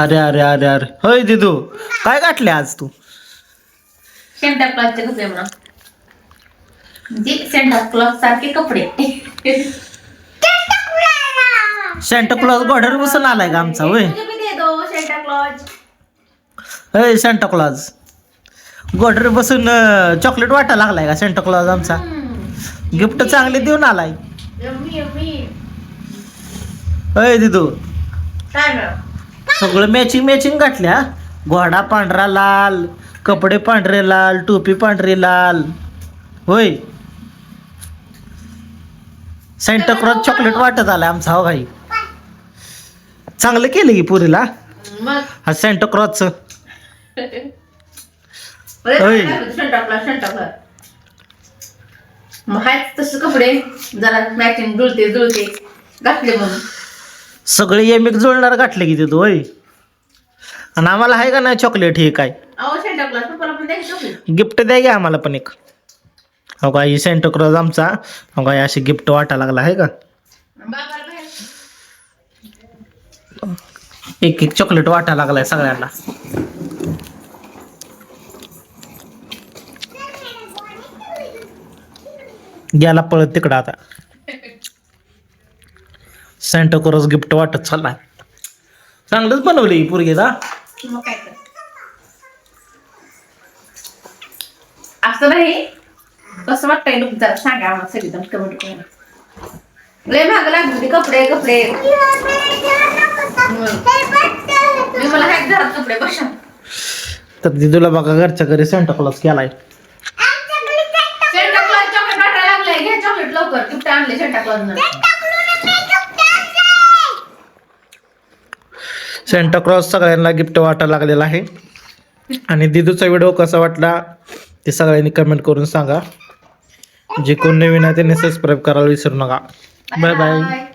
अरे अरे अरे अरे. होय दिदू. काय गाठले आज तू? सेंटा क्लॉथचे कपडे म्हणा. म्हणजे सेंटा सारखे कपडे. सेंटा बसून आलाय का आमचा? होय. सेंटा क्लॉथ होय सेंटा क्लॉज गोड्यावर बसून चॉकलेट वाटा लागलाय का सेंटा क्लॉज आमचा? गिफ्ट चांगले देऊन आलाय. होय दिदू. काय सगळं मॅचिंग मॅचिंग गाठल्या घोडा पांढरा लाल कपडे पांढरे लाल टोपी पांढरी लाल. होय. सेंटा क्रॉस चॉकलेट वाटत आलाय आमचा हो भाई चांगलं केलं की पुरीला. हा सेंटा क्रॉसचं होय. मग हायच तसं कपडे जरा मॅचिंग जुळते जुळते. घातले म्हणून. सगळे एमिक जुळणार गाठले की तिथं होय? आणि आम्हाला आहे का नाही चॉकलेट हे काय? गिफ्ट द्या की आम्हाला पण एक. हो का ही सेंटा क्रॉस आमचा. हो का अशी गिफ्ट वाटा लागला आहे का? एक एक चॉकलेट वाटा लागलाय सगळ्यांना. गेला पळत तिकडं आता. सेंटा क्रॉस गिफ्ट वाटत चाललाय. चांगलंच बनवली ही पोरगीला मग काय तर. असं नाही. कसं वाटतंय लोक जरा सांगा आम्हाला सगळीजण कमेंट करून लय महाग लागली कपडे कपडे. मी मला काय घरात कपडे बसा तर दिदूला बघा घरच्या घरी केलाय. सेंटा क्लॉज चॉकलेट वाटायला लागलाय. घ्या चॉकलेट लवकर. गिफ्ट आणले सेंटा क्लॉज सेंटाक्रॉस सगळ्यांना गिफ्ट वाटायला लागलेला आहे. आणि दिदूचा व्हिडिओ कसा वाटला ते सगळ्यांनी कमेंट करून सांगा. जे कोण नवीन आहे त्यांनी सबस्क्राईब करायला विसरू नका. Bye bye